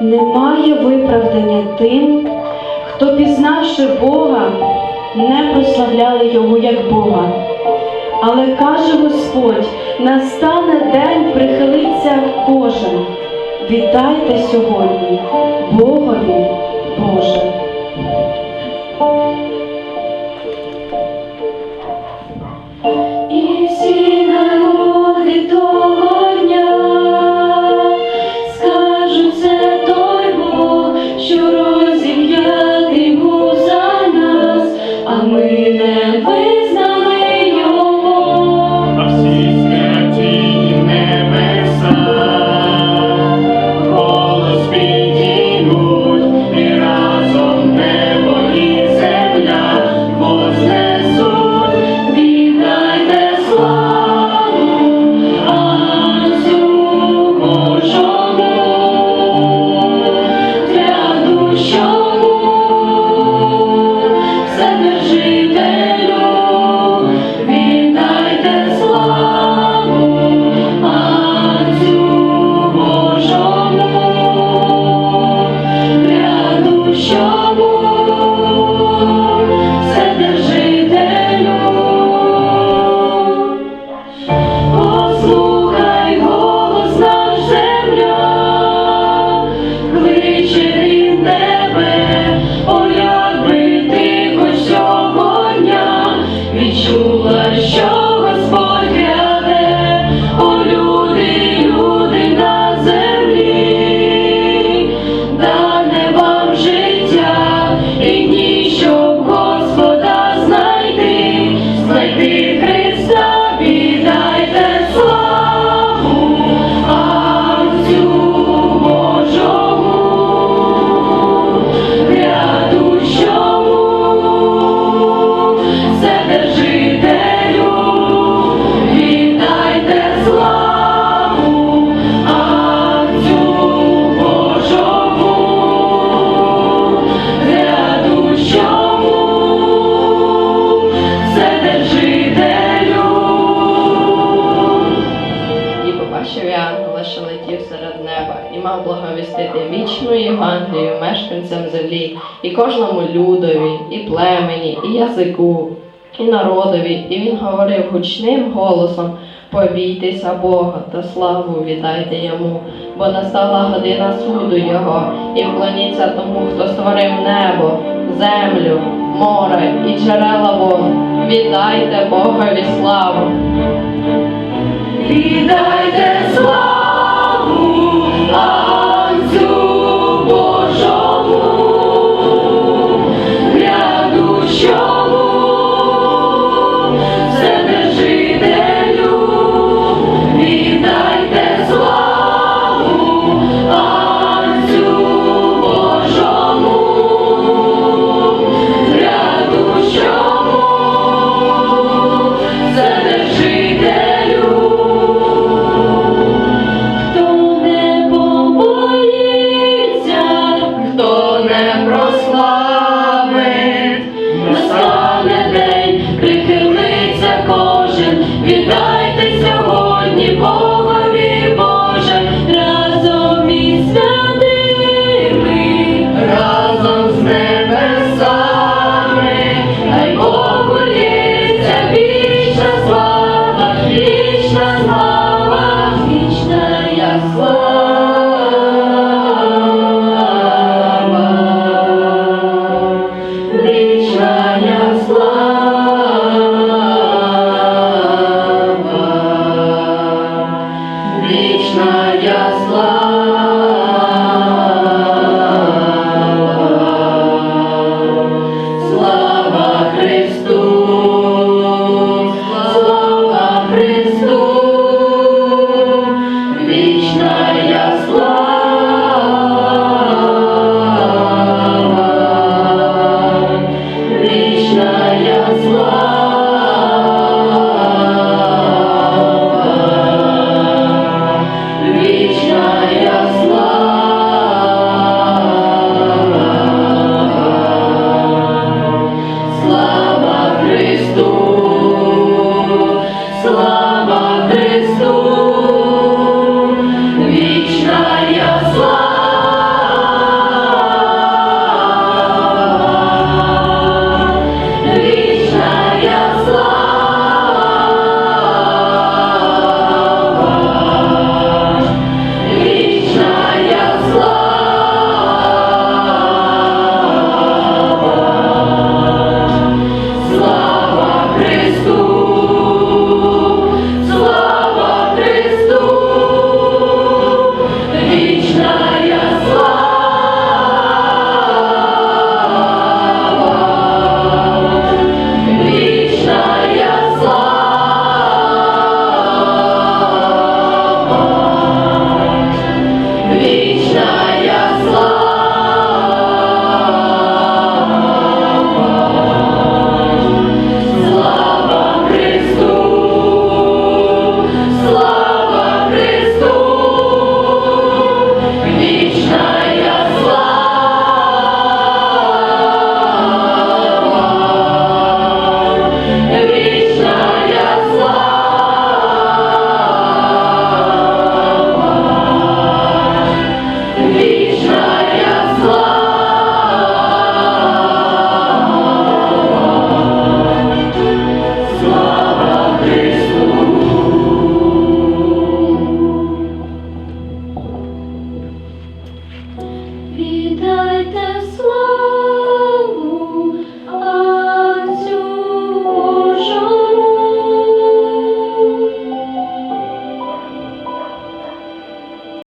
Немає виправдання тим, хто, пізнавши Бога, не прославляли Його як Бога. Але каже Господь, настане день, прихилиться кожен. Вітайте сьогодні, Богові Боже. Послухай голос наш земля, кличе він тебе, о, якби ти хоч сьогодні відчула, що Господь гряде, о, люди, люди на землі, дане вам життя і дні, Господа знайти, знайти неба, і мав благовістити вічну Євангелію мешканцям землі, і кожному людові, і племені, і язику, і народові. І він говорив гучним голосом: Побійтеся Бога та славу віддайте йому, бо настала година суду Його, і вклоніться тому, хто створив небо, землю, море і джерела вод. Віддайте Богові славу. Віддайте слава, вічная слава.